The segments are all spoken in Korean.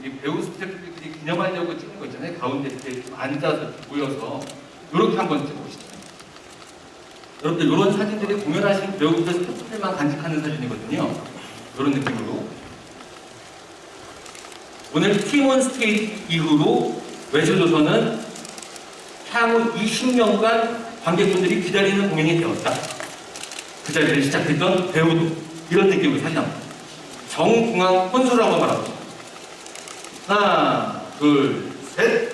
우리 배우 스태프들끼리 기념하려고 찍은 거 있잖아요. 가운데 이렇게 좀 앉아서 모여서 이렇게 한번 찍어보시죠. 여러분들 이런 사진들이 공연하신 배우분들 스태프들만 간직하는 사진이거든요. 이런 느낌으로. 오늘 팀원 스테이지 이후로 외주조선은 향후 20년간 관객분들이 기다리는 공연이 되었다. 그 자리를 시작했던 배우도 이런 사진 한번. 정중앙 혼수를 한번 말아보죠. 하나, 둘, 셋.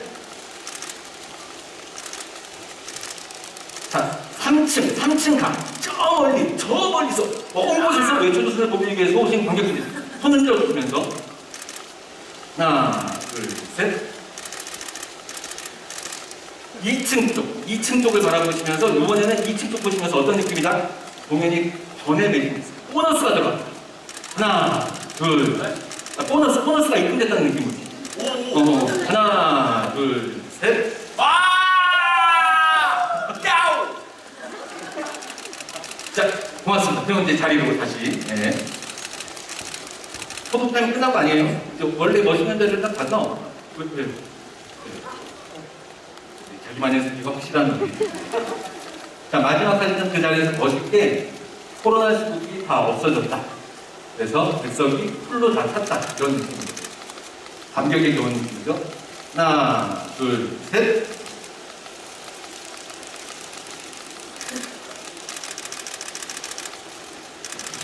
자, 3층, 3층 가. 저 멀리, 저 멀리서, 먼 곳에서 외주조선을 보기 위해서 오신 관객분들 손을 들어주면서 하나, 둘, 셋. 2층 쪽, 2층 쪽을 바라보시면서 이번에는 2층 쪽 보시면서 어떤 느낌이다? 공연이 전에 매진했어요. 보너스가 들어갔다. 하나, 둘, 아, 보너스, 보너스가 입금됐다는 느낌으로. 어, 하나, 둘, 셋. 와! 야우! 자, 고맙습니다. 그럼 이제 자리로 다시. 네. 포토 타임 끝난 거 아니에요? 이제 원래 멋있는 데를 딱 가서 왜, 왜? 네. 자기만의 세계가 확실한 분이. 자, 마지막 사진은 그 자리에서 멋있게 코로나 시국이 다 없어졌다. 그래서 백석이 풀로 다 찼다. 이런 느낌입니다. 겨운 느낌이죠. 하나, 둘, 셋.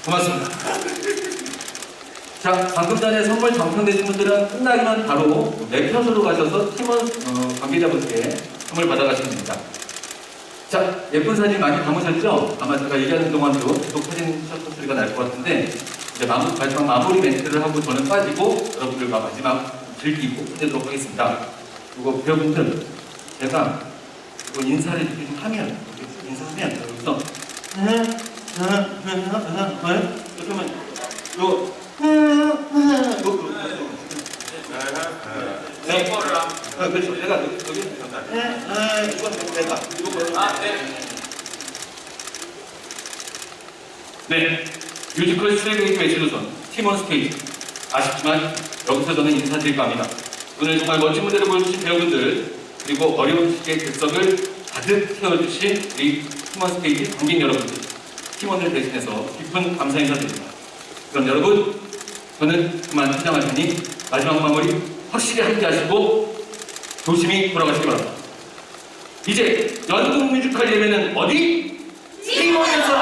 고맙습니다. 자, 방금 전에 선물 당첨되신 분들은 끝나기만 바로 랩편으로 가셔서 팀원 어, 관계자분께 선물 받아가시면 됩니다. 자, 예쁜 사진 많이 담으셨죠? 아마 제가 얘기하는 동안도 계속 사진 셔터 소리가 날 것 같은데 이제 마무, 마지막 마무리 멘트를 하고 저는 빠지고 여러분들과 마지막 즐기고 끝내도록 하겠습니다. 그리고 배우분들 제가 인사를 좀 하면 인사하면 여기서 하면 요 네. 어, 그렇죠. 내가 여기 여기 이건 내가 이거 아, 네. 네. 뮤지컬 스트레이트 외치로선 팀원 스테이지. 아쉽지만 여기서 저는 인사드릴까 합니다. 오늘 정말 멋진 무대를 보여주신 배우분들 그리고 어려운 시기의 객석을 가득 채워주신 우리 팀원 스테이지 관객 여러분들 팀원을 대신해서 깊은 감사 인사드립니다. 그럼 여러분 저는 그만 퇴장할 테니 마지막 마무리 확실히 함께 하시고 조심히 돌아가시기 바랍니다. 이제 연극 뮤지컬 예매는 어디? 팀원에서